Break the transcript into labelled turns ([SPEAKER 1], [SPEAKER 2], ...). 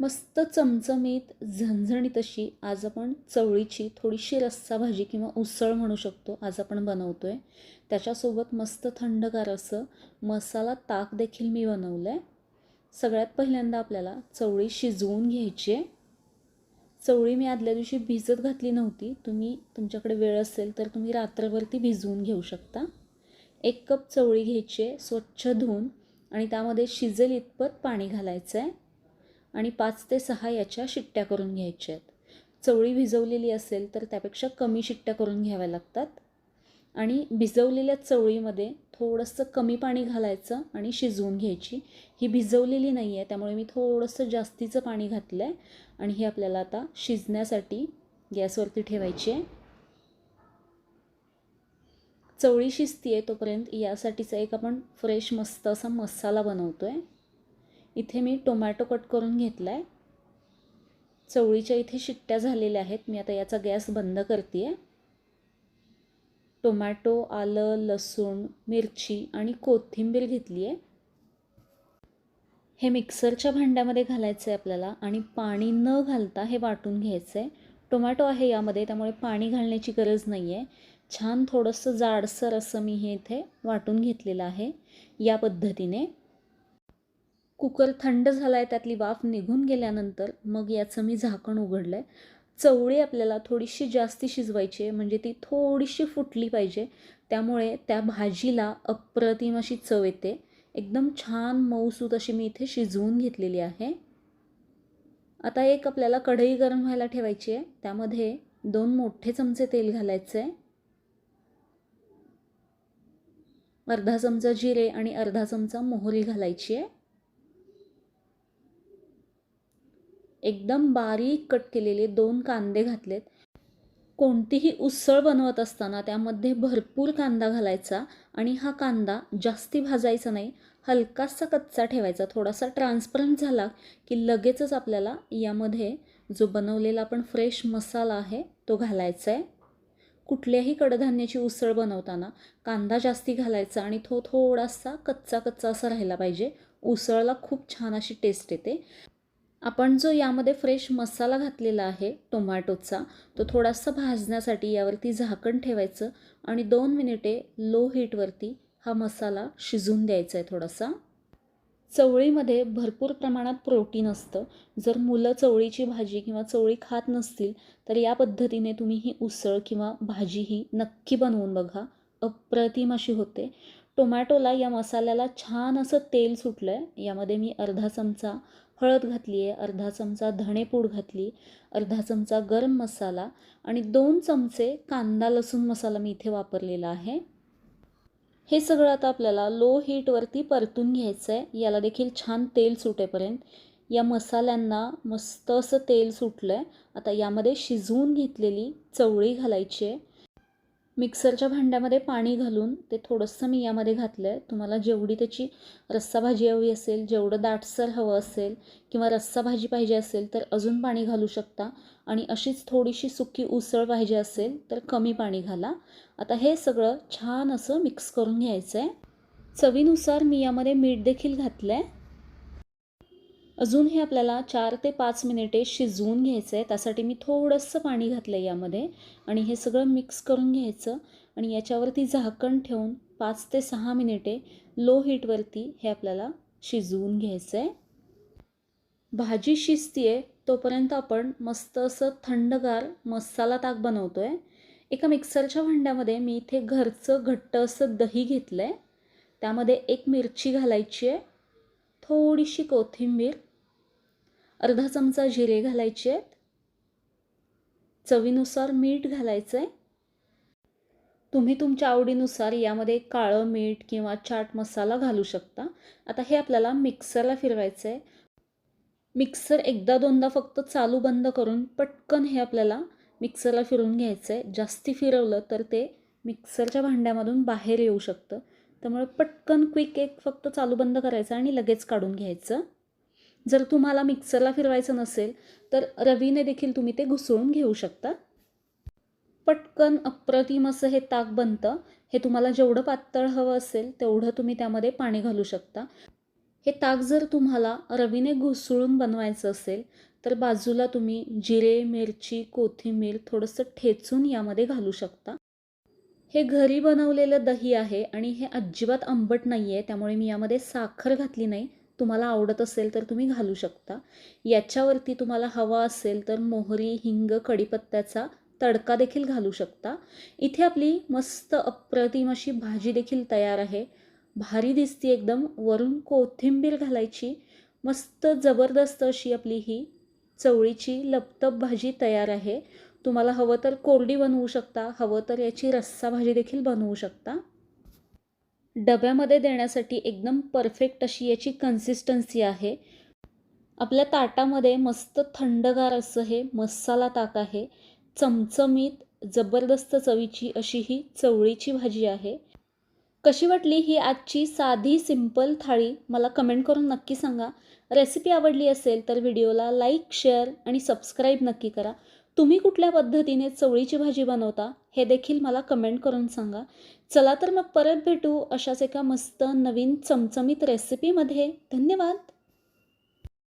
[SPEAKER 1] मस्त चमचमीत झणझणीत अशी आज आपण चवळीची थोडीशी रस्सा भाजी किंवा उसळ म्हणू शकतो आज आपण बनवतो आहे त्याच्यासोबत मस्त थंडगार असं मसाला ताक देखील मी बनवलं आहे सगळ्यात पहिल्यांदा आपल्याला चवळी शिजवून घ्यायची आहे. चवळी मी आदल्या दिवशी भिजत घातली नव्हती. तुम्ही तुमच्याकडे वेळ असेल तर तुम्ही रात्रभर भिजवून घेऊ शकता. एक कप चवळी घ्यायची आहे स्वच्छ धुवून आणि त्यामध्ये शिजेल इतपत पाणी घालायचं आहे आणि पाच ते सहा याच्या शिट्ट्या करून घ्यायच्या आहेत. चवळी भिजवलेली असेल तर त्यापेक्षा कमी शिट्ट्या करून घ्याव्या लागतात. आणि भिजवलेल्या चवळीमध्ये थोडंसं कमी पाणी घालायचं आणि शिजवून घ्यायची. ही भिजवलेली नाही आहे त्यामुळे मी थोडंसं जास्तीचं पाणी घातलं आहे आणि ही आपल्याला आता शिजण्यासाठी गॅसवरती ठेवायची आहे. चवळी शिजती आहे तोपर्यंत यासाठीचा एक आपण फ्रेश मस्त असा मसाला बनवतो आहे इथे मी टोमॅटो कट करून घेतला आहे चवळीच्या इथे शिट्ट्या झालेल्या आहेत. मी आता याचा गॅस बंद करते आहे टोमॅटो आलं लसूण मिरची आणि कोथिंबीर घेतली आहे हे मिक्सरच्या भांड्यामध्ये घालायचं आहे आपल्याला आणि पाणी न घालता हे वाटून घ्यायचं आहे टोमॅटो आहे यामध्ये त्यामुळे पाणी घालण्याची गरज नाही आहे छान थोडंसं जाडसर असं मी हे इथे वाटून घेतलेलं आहे. या पद्धतीने. कुकर थंड झाला आहे त्यातली वाफ निघून गेल्यानंतर मग याचं मी झाकण उघडलं आहे चवळी आपल्याला थोडीशी जास्ती शिजवायची आहे म्हणजे ती थोडीशी फुटली पाहिजे. त्यामुळे त्या भाजीला अप्रतिम अशी चव येते. एकदम छान मऊसूत अशी मी इथे शिजवून घेतलेली आहे. आता एक आपल्याला कढई गरम व्हायला ठेवायची आहे. त्यामध्ये दोन मोठे चमचे तेल घालायचे आहे अर्धा चमचा जिरे आणि अर्धा चमचा मोहरी घालायची आहे. एकदम बारीक कट केलेले दोन कांदे घातलेत. कोणतीही उसळ बनवत असताना त्यामध्ये भरपूर कांदा घालायचा आणि हा कांदा जास्ती भाजायचा नाही हलकासा कच्चा ठेवायचा. थोडासा ट्रान्सपरंट झाला की लगेचच आपल्याला यामध्ये जो बनवलेला आपण फ्रेश मसाला आहे तो घालायचा आहे कुठल्याही कडधान्याची उसळ बनवताना कांदा जास्ती घालायचा आणि तो थोडासा कच्चा कच्चा असा राहिला पाहिजे. उसळला खूप छान अशी टेस्ट येते. आपण जो यामध्ये फ्रेश मसाला घातलेला आहे टोमॅटोचा तो थोडासा भाजण्यासाठी यावरती झाकण ठेवायचं आणि दोन मिनिटे लो हीटवरती हा मसाला शिजून द्यायचा आहे थोडासा. चवळीमध्ये भरपूर प्रमाणात प्रोटीन असतं. जर मुलं चवळीची भाजी किंवा चवळी खात नसतील तर या पद्धतीने तुम्ही ही उसळ किंवा भाजी ही नक्की बनवून बघा. अप्रतिम अशी होते. टोमॅटोला या मसाल्याला छान असं तेल सुटलं आहे यामध्ये मी अर्धा चमचा हळद घातली आहे अर्धा चमचा धणेपूड घातली अर्धा चमचा गरम मसाला आणि दोन चमचे कांदा लसूण मसाला मी इथे वापरलेला आहे. हे सगळं आता आपल्याला लो हीटवरती परतून घ्यायचं आहे याला देखील छान तेल सुटेपर्यंत. या मसाल्यांना मस्त असं तेल सुटलं आहे आता यामध्ये शिजवून घेतलेली चवळी घालायची आहे. मिक्सरच्या भांड्यामध्ये पाणी घालून ते थोडंसं मी यामध्ये घातलं आहे तुम्हाला जेवढी त्याची रस्सा भाजी हवी असेल जेवढं दाटसर हवं असेल किंवा रस्सा भाजी पाहिजे असेल तर अजून पाणी घालू शकता. आणि अशीच थोडीशी सुकी उसळ पाहिजे असेल तर कमी पाणी घाला. आता हे सगळं छान असं मिक्स करून घ्यायचं आहे चवीनुसार मी यामध्ये मीठ देखील घातलं आहे अजून हे आपल्याला चार ते पाच मिनिटे शिजवून घ्यायचं आहे त्यासाठी मी थोडंसं पाणी घातलं आहे यामध्ये आणि हे सगळं मिक्स करून घ्यायचं आणि याच्यावरती झाकण ठेवून पाच ते सहा मिनिटे लो हीटवरती हे आपल्याला शिजवून घ्यायचं आहे भाजी शिजती आहे तोपर्यंत आपण मस्त असं थंडगार मसाला ताक बनवतो आहे एका मिक्सरच्या भांड्यामध्ये मी इथे घरचं घट्ट असं दही घेतलं आहे त्यामध्ये एक मिरची घालायची आहे थोडीशी कोथिंबीर अर्धा चमचा जिरे घालायचे आहेत. चवीनुसार मीठ घालायचं आहे तुम्ही तुमच्या आवडीनुसार यामध्ये काळं मीठ किंवा चाट मसाला घालू शकता. आता हे आपल्याला मिक्सरला फिरवायचं आहे मिक्सर एकदा दोनदा फक्त चालू बंद करून पटकन हे आपल्याला मिक्सरला फिरून घ्यायचं आहे जास्ती फिरवलं तर ते मिक्सरच्या भांड्यामधून बाहेर येऊ शकतं. त्यामुळे पटकन क्विक एक फक्त चालू बंद करायचं आणि लगेच काढून घ्यायचं. जर तुम्हाला मिक्सरला फिरवायचं नसेल तर रवीने देखील तुम्ही ते घुसळून घेऊ शकता. पटकन अप्रतिम असं हे ताक बनतं. हे तुम्हाला जेवढं पातळ हवं असेल तेवढं तुम्ही त्यामध्ये पाणी घालू शकता. हे ताक जर तुम्हाला रवीने घुसळून बनवायचं असेल तर बाजूला तुम्ही जिरे मिरची कोथिंबीर थोडंसं ठेचून यामध्ये घालू शकता. हे घरी बनवलेलं दही आहे आणि हे अजिबात आंबट नाही आहे त्यामुळे मी यामध्ये साखर घातली नाही. तुम्हाला आवडत असेल तर तुम्ही घालू शकता. याच्यावरती तुम्हाला हवा असेल तर मोहरी हिंग कढीपत्त्याचा तडका देखील घालू शकता. इथे आपली मस्त अप्रतिम अशी भाजी देखील तयार आहे. भारी दिसती एकदम. वरून कोथिंबीर घालायची. मस्त जबरदस्त अशी आपली ही चवळीची लपतप भाजी तयार आहे. तुम्हाला हवं तर कोरडी बनवू शकता. हवं तर याची रस्सा भाजी देखील बनवू शकता. डब्यामध्ये देण्यासाठी एकदम परफेक्ट अशी याची कन्सिस्टन्सी आहे. आपल्या ताटामध्ये मस्त थंडगार असं हे मसाला ताक आहे. चमचमीत जबरदस्त चवीची अशी ही चवळीची भाजी आहे. कशी वाटली ही आजची साधी सिंपल थाळी? मला कमेंट करून नक्की सांगा. रेसिपी आवडली असेल तर व्हिडिओला लाईक शेअर आणि सबस्क्राईब नक्की करा. तुम्ही कुठल्या पद्धतीने चवळीची भाजी बनवता हे देखील मला कमेंट करून सांगा. चला तर मग परत भेटू अशाच एका मस्त नवीन चमचमीत रेसिपीमध्ये धन्यवाद.